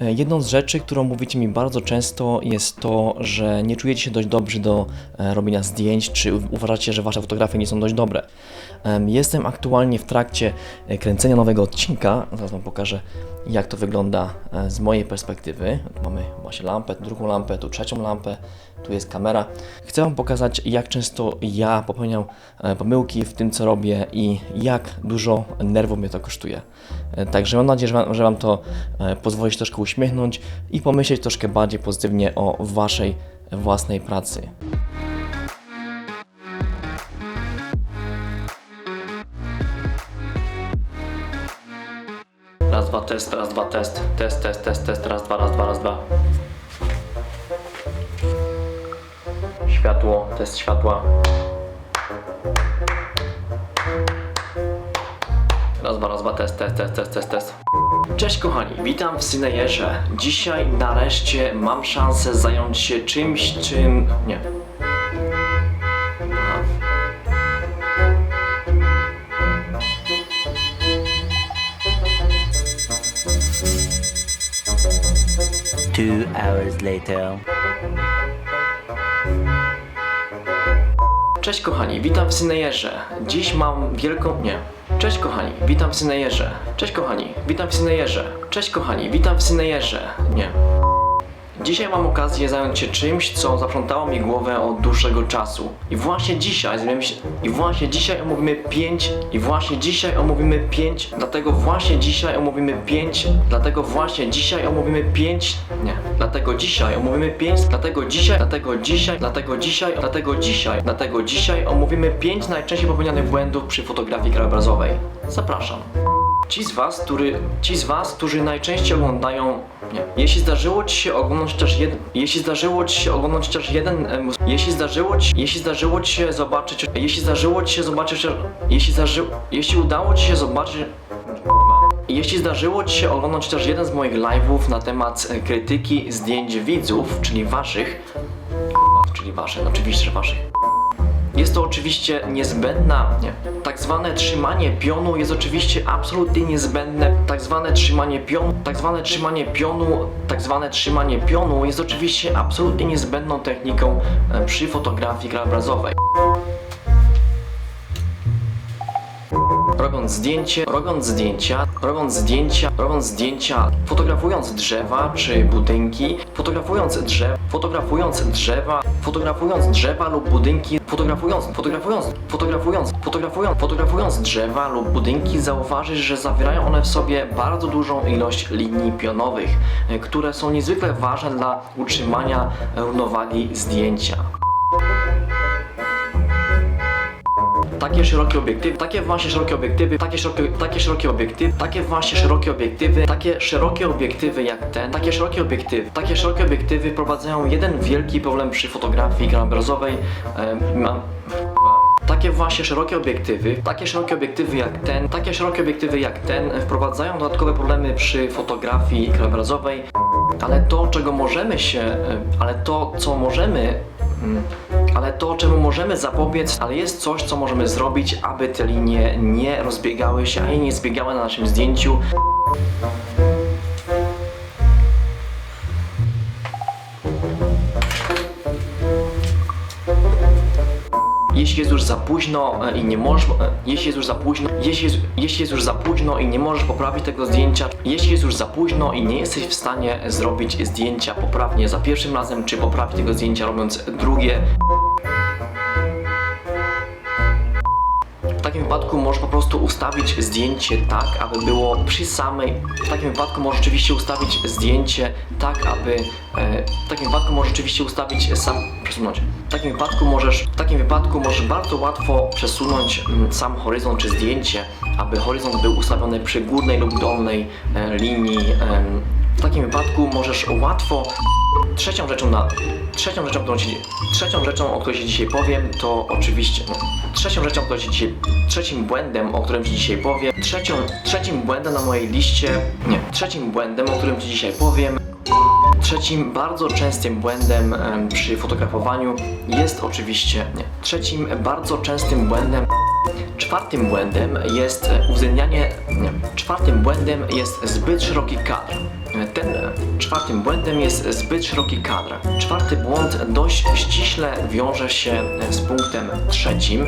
E, Jedną z rzeczy, którą mówicie mi bardzo często jest to, że nie czujecie się dość dobrzy do e, robienia zdjęć, czy uważacie, że wasze fotografie nie są dość dobre. Em, Jestem aktualnie w trakcie e, kręcenia nowego odcinka. Zaraz wam pokażę, jak to wygląda z mojej perspektywy. Mamy właśnie lampę, drugą lampę, tu trzecią lampę, tu jest kamera. Chcę wam pokazać, jak często ja popełniam pomyłki w tym, co robię i jak dużo nerwów mnie to kosztuje. Także mam nadzieję, że wam, że wam to pozwoli się troszkę uśmiechnąć i pomyśleć troszkę bardziej pozytywnie o waszej własnej pracy. Raz, dwa, test, raz, dwa, test, test, test, test, test, raz, dwa, raz, dwa, raz, dwa. Światło, test światła. Raz, dwa, raz, dwa, test, test, test, test, test, test. Cześć kochani, witam w Synejerze. Dzisiaj nareszcie mam szansę zająć się czymś, czym... nie. Two hours later. Cześć kochani, witam w Synejerze. Dziś mam wielką... nie. Cześć kochani, witam w Synejerze. Cześć kochani, witam w Synejerze. Cześć kochani, witam w Synejerze. Nie. Dzisiaj mam okazję zająć się czymś, co zaprzątało mi głowę od dłuższego czasu. I właśnie dzisiaj się... I właśnie dzisiaj omówimy 5... I właśnie dzisiaj omówimy 5... Dlatego właśnie dzisiaj omówimy 5... Dlatego właśnie dzisiaj omówimy 5... Nie. Dlatego dzisiaj omówimy 5... Dlatego dzisiaj... Dlatego dzisiaj... Dlatego dzisiaj... Dlatego dzisiaj... Dlatego dzisiaj omówimy 5 najczęściej popełnianych błędów przy fotografii krajobrazowej. Zapraszam. Ci z was, który, ci z was, którzy najczęściej oglądają, nie. Jeśli zdarzyło ci się oglądać chociaż jeden, jeśli zdarzyło ci się oglądać chociaż jeden, em, jeśli zdarzyło ci, jeśli zdarzyło ci się zobaczyć, jeśli zdarzyło ci się zobaczyć, jeśli zdarzy, jeśli udało ci się zobaczyć, jeśli zdarzyło ci się oglądać chociaż jeden z moich live'ów na temat e, krytyki zdjęć widzów, czyli waszych, czyli wasze, no oczywiście, że waszych. Jest to oczywiście niezbędna, nie. Tak zwane trzymanie pionu jest oczywiście absolutnie niezbędne. Tak zwane trzymanie pionu, tak zwane trzymanie pionu, tak zwane trzymanie pionu jest oczywiście absolutnie niezbędną techniką e, przy fotografii krajobrazowej. Robiąc zdjęcie, robiąc zdjęcia, robiąc zdjęcia, robiąc zdjęcia, fotografując drzewa czy budynki, fotografując drzew, fotografując drzewa, fotografując drzewa lub budynki, fotografując, fotografując, fotografując, fotografując, fotografując drzewa lub budynki, zauważysz, że zawierają one w sobie bardzo dużą ilość linii pionowych, które są niezwykle ważne dla utrzymania równowagi zdjęcia. Takie szerokie obiektywy, takie właśnie szerokie obiektywy, takie szerokie, takie szerokie obiektywy, takie właśnie szerokie obiektywy, takie szerokie obiektywy jak ten, takie szerokie obiektywy, takie szerokie obiektywy wprowadzają jeden wielki problem przy fotografii krajobrazowej. Mam, takie właśnie szerokie obiektywy, takie szerokie obiektywy jak ten, takie szerokie obiektywy jak ten e, wprowadzają dodatkowe problemy przy fotografii krajobrazowej. Ale to, czego możemy się, e, ale to, co możemy, mm, ale to, czemu możemy zapobiec, ale jest coś, co możemy zrobić, aby te linie nie rozbiegały się, ani nie zbiegały na naszym zdjęciu. Jeśli jest już za późno e, i nie możesz, e, jeśli jest już za późno, jeśli jest, jeśli jest już za późno i nie możesz poprawić tego zdjęcia, jeśli jest już za późno i nie jesteś w stanie zrobić zdjęcia poprawnie za pierwszym razem, czy poprawić tego zdjęcia robiąc drugie, W takim wypadku możesz po prostu ustawić zdjęcie tak, aby było przy samej. W takim wypadku możesz oczywiście ustawić zdjęcie tak, aby. E, w takim wypadku możesz oczywiście ustawić sam. przesunąć. W takim wypadku możesz. W takim wypadku możesz bardzo łatwo przesunąć mm, sam horyzont czy zdjęcie, aby horyzont był ustawiony przy górnej lub dolnej e, linii. w takim wypadku możesz łatwo Trzecią rzeczą na. Trzecią rzeczą, którą ci, trzecią rzeczą, o której ci dzisiaj powiem, to oczywiście. No, trzecią rzeczą, którą ci dzisiaj. Trzecim błędem, o którym ci dzisiaj powiem. Trzecią, trzecim błędem na mojej liście. Nie, trzecim błędem, o którym ci dzisiaj powiem. Trzecim bardzo częstym błędem em, przy fotografowaniu jest oczywiście. Nie. Trzecim bardzo częstym błędem. Czwartym błędem jest uwzględnianie. Nie. Czwartym błędem jest zbyt szeroki kadr. Ten, czwartym błędem jest zbyt szeroki kadr. Czwarty błąd dość ściśle wiąże się z punktem trzecim.